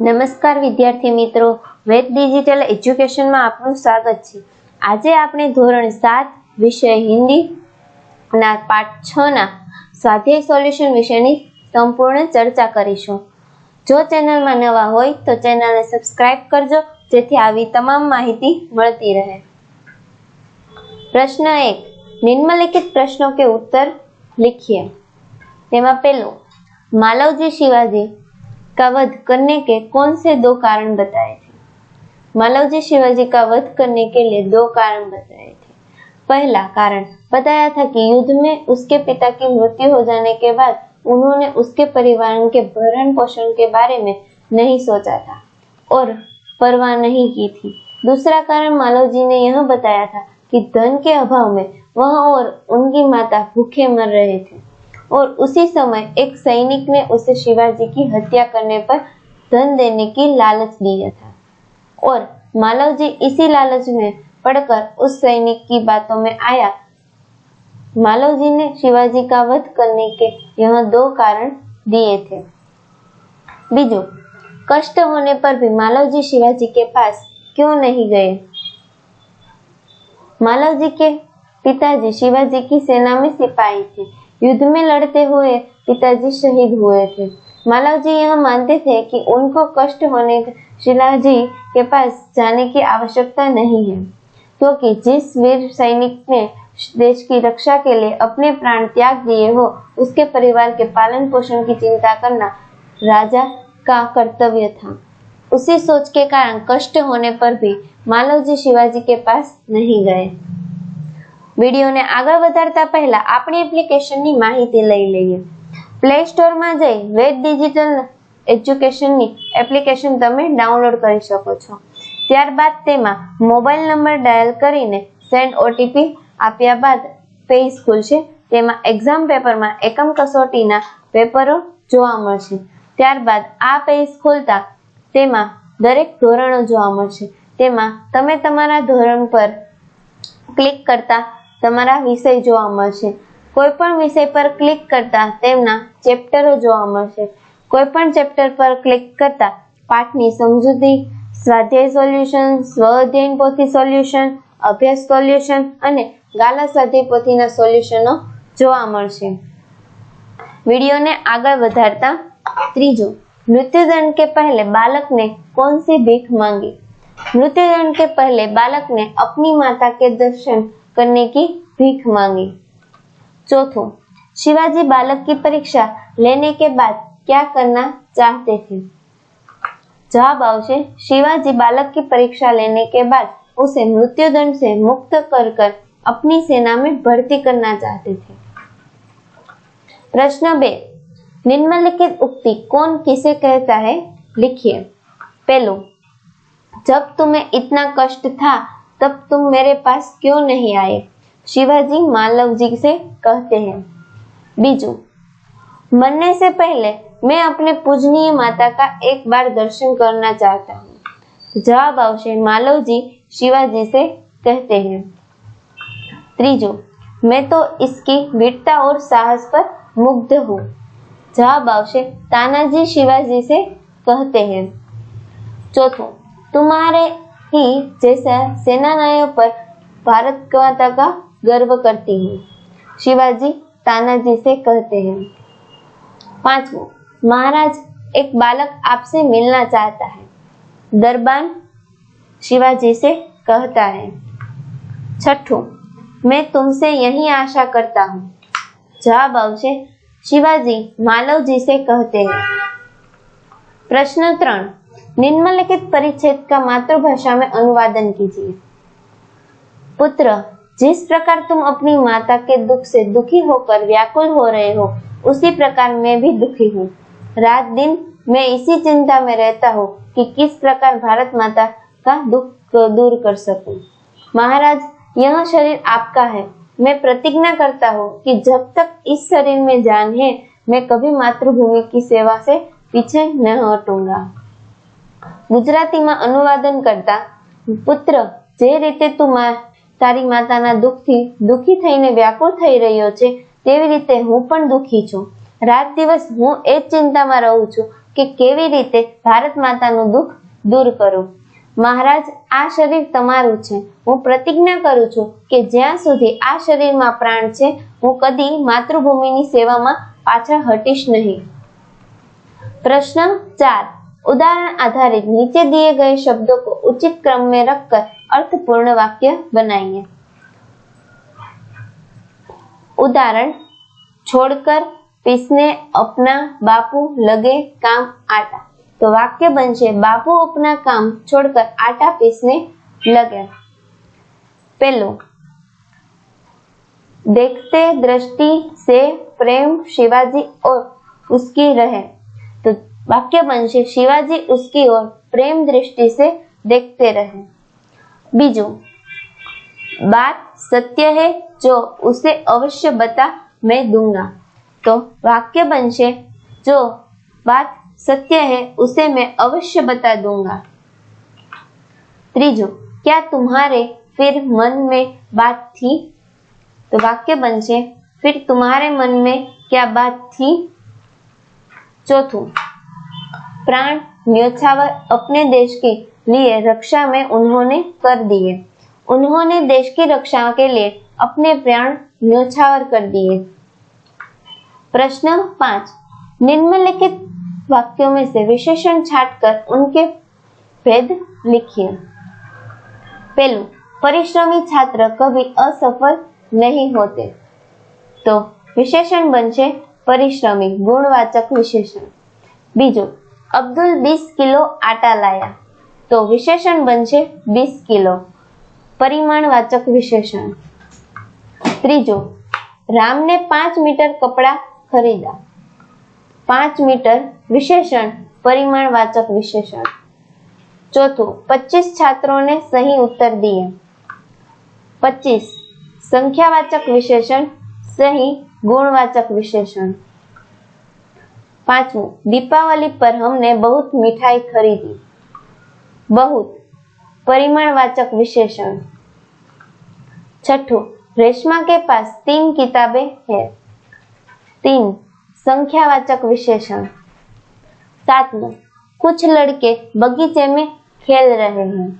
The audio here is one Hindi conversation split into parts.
નમસ્કાર વિદ્યાર્થી મિત્રો. વેદ ડિજિટલ એજ્યુકેશનમાં આપનું સ્વાગત છે. આજે આપણે ધોરણ સાત વિષય હિન્દી ના પાઠ છ ના સ્વાધ્યાય સોલ્યુશન વિશેની સંપૂર્ણ ચર્ચા કરીશું. જો ચેનલમાં નવા હોય તો ચેનલને સબસ્ક્રાઇબ કરજો, જેથી આવી તમામ માહિતી મળતી રહે. પ્રશ્ન એક, નિમ્નલિખિત પ્રશ્નો કે ઉત્તર? લખીએ. તેમાં પેલું માલવજી શિવાજી का वध करने के कौन से दो कारण बताए थे? मालवजी शिवाजी का वध करने के लिए दो कारण बताए थे। पहला कारण बताया था कि युद्ध में उसके पिता की मृत्यु हो जाने के बाद उन्होंने उसके परिवार के भरण पोषण के बारे में नहीं सोचा था और परवाह नहीं की थी। दूसरा कारण मालव जी ने यह बताया था कि धन के अभाव में वह और उनकी माता भूखे मर रहे थे। और उसी समय एक सैनिक ने उसे शिवाजी की हत्या करने पर धन देने की लालच दिया था। और मालव जी इसी लालच में पढ़कर उस सैनिक की बातों में आया। मालव जी ने शिवाजी का वध करने के यह दो कारण दिए थे। बीजू, कष्ट होने पर भी मालव जी शिवाजी के पास क्यों नहीं गए? मालव जी के पिताजी शिवाजी की सेना में सिपाही थे। युद्ध में लड़ते हुए पिताजी शहीद हुए थे। मालव जी यह मानते थे कि उनको कष्ट होने शिलाजी के पास जाने की आवश्यकता नहीं है, क्योंकि तो जिस वीर सैनिक ने देश की रक्षा के लिए अपने प्राण त्याग दिए हो, उसके परिवार के पालन पोषण की चिंता करना राजा का कर्तव्य था। उसी सोच के कारण कष्ट होने पर भी मालव जी शिवाजी के पास नहीं गए। વિડીયોને આગળ વધારતા પહેલા આપણી એપ્લિકેશનની માહિતી લઈ લઈએ. પ્લે સ્ટોરમાં જઈ વેદ ડિજિટલ એજ્યુકેશનની એપ્લિકેશન તમે ડાઉનલોડ કરી શકો છો. ત્યારબાદ તેમાં મોબાઈલ નંબર ડાયલ કરીને સેન્ડ ઓટીપી આપ્યા બાદ પેજ ખુલશે. તેમાં એક્ઝામ પેપરમાં એકમ કસોટીના પેપરો જોવા મળશે. ત્યારબાદ આ પેજ ખોલતા તેમાં દરેક ધોરણો જોવા મળશે. તેમાં તમે તમારા ધોરણ પર ક્લિક કરતા તમારા વિષય જોવા મળશે. કોઈ પણ વિષય પર ક્લિક કરતા તેમના ચેપ્ટરો જોવા મળશે. કોઈ પણ ચેપ્ટર પર ક્લિક કરતા પાઠની સમજૂતી, સ્વાધ્યાય સોલ્યુશન સ્વ અધ્યયન પોથી સોલ્યુશન, અભ્યાસ સોલ્યુશન અને ગાલા સ્વાધ્યાય પોથીના સોલ્યુશનો જોવા મળશે. વિડીયોને આગળ વધારતા ત્રીજું, મૃત્યુદંડ કે પહેલે બાળકને કોણ સી ભીખ માંગી? મૃત્યુદંડ કે પહેલે બાળકને અપની માતા કે દર્શન करने की भीख मांगी। चौथों, शिवाजी बालक की परीक्षा लेने के बाद क्या करना चाहते थे? जवाब शिवाजी बालक की परीक्षा लेने के बाद उसे मृत्युदंड से मुक्त कर कर अपनी सेना में भर्ती करना चाहते थे। प्रश्न बे, निम्नलिखित उक्ति कौन किसे कहता है? लिखिए। पहलो, जब तुम्हें इतना कष्ट था तब तुम मेरे पास क्यों नहीं आए? शिवाजी मालव जी से कहते हैं। बीजू, मरने से पहले मैं अपने पूजनीय माता का एक बार दर्शन करना चाहता हूँ। जवाब आवश्य मालव जी, शिवाजी से कहते हैं। त्रीजो, मैं तो इसकी वीरता और साहस पर मुग्ध हूँ। जवाब आवश्य तानाजी शिवाजी से कहते हैं। चौथो, तुम्हारे ही जैसा सेनानायों पर भारत माता का गर्व करती है। शिवाजी तानाजी से कहते हैं, पांचवो, महाराज, एक बालक आपसे मिलना चाहता है। दरबान शिवाजी से कहता है, छठो, मैं तुमसे यही आशा करता हूँ। जवाब आवश्य शिवाजी मालव जी से कहते हैं, प्रश्न त्रण निम्नलिखित परिच्छेद का मातृभाषा में अनुवादन कीजिए। पुत्र, जिस प्रकार तुम अपनी माता के दुख से दुखी होकर व्याकुल हो रहे हो, उसी प्रकार मैं भी दुखी हूँ। रात दिन मैं इसी चिंता में रहता हूँ कि किस प्रकार भारत माता का दुख दूर कर सकूँ। महाराज, यह शरीर आपका है। मैं प्रतिज्ञा करता हूँ कि जब तक इस शरीर में जान है, मैं कभी मातृभूमि की सेवा से पीछे न हटूँगा। ગુજરાતીમાં અનુવાદન કરતા, પુત્ર, જે રીતે તું તારી માતાના દુઃખથી, દુઃખી થઈને વ્યાકુળ થઈ રહ્યો છે, તેવી રીતે હું પણ દુઃખી છું. રાત દિવસ હું એ ચિંતામાં રહું છું કે કેવી રીતે ભારત માતાનું દુઃખ દૂર કરું. મહારાજ, આ શરીર તમારું છે. હું પ્રતિજ્ઞા કરું છું કે જ્યાં સુધી આ શરીરમાં પ્રાણ છે, હું કદી માતૃભૂમિની સેવામાં પાછળ હટીશ નહીં. પ્રશ્ન ચાર. उदाहरण आधारित नीचे दिए गए शब्दों को उचित क्रम में रखकर अर्थपूर्ण वाक्य बनाइए। उदाहरण, छोड़कर पीसने, अपना बापू, लगे काम, आटा। तो वाक्य बनશે बापू, अपना काम, छोड़कर आटा पीसने, लगे। पहलू देखते दृष्टि से प्रेम शिवाजी और उसकी रहे। तो वाक्य वंशी शिवाजी उसकी ओर प्रेम दृष्टि से देखते रहे। बीजू, बात सत्य है जो उसे अवश्य बता, मैं दूँगा। तो वाक्य वंशे जो बात सत्य है उसे मैं अवश्य बता दूँगा। त्रीजो, क्या तुम्हारे फिर मन में बात थी? तो वाक्य बनशे फिर तुम्हारे मन में क्या बात थी? चौथू प्राण न्योछावर अपने देश के लिए रक्षा में उन्होंने कर दिए। उन्होंने देश की रक्षा के लिए अपने प्राण न्योछावर कर दिए। प्रश्न पाँच। निम्नलिखित वाक्यों में से विशेषण छांटकर उनके भेद लिखिए। पहलू, परिश्रमी छात्र कभी असफल नहीं होते। तो विशेषण बनશે परिश्रमी, गुणवाचक विशेषण। बीजो અબ્દુલ બીસ કિલો આટા લાયા. તો વિશેષણ બનશે બીસ કિલો. પરિમાણવાચક વિશેષણ. ત્રીજો, રામને પાંચ મીટર કપડાં ખરીદા. પાંચ મીટર વિશેષણ, પરિમાણવાચક વિશેષણ. ચોથું, પચીસ છાત્રોને સહી ઉત્તર દિયા પચીસ, સંખ્યાવાચક વિશેષણ, સહી ગુણવાચક વિશેષણ. विशेषण पांचवू दीपावली पर हमने बहुत मिठाई खरीदी बहुत परिमाणवाचक विशेषण छठू रेशमा के पास तीन किताबें हैं तीन संख्यावाचक विशेषण सातवू कुछ लड़के बगीचे में खेल रहे हैं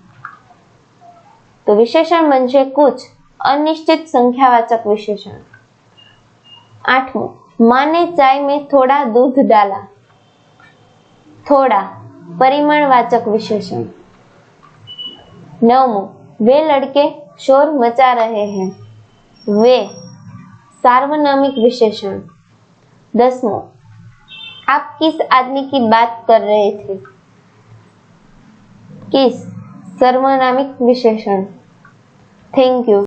तो विशेषण बनશે कुछ अनिश्चित संख्यावाचक विशेषण आठवां माँ ने चाय में थोड़ा दूध डाला। थोड़ा परिमाणवाचक विशेषण। नवमो, वे लड़के शोर मचा रहे हैं। वे सार्वनामिक विशेषण। दसमो, आप किस आदमी की बात कर रहे थे? किस सर्वनामिक विशेषण? Thank you.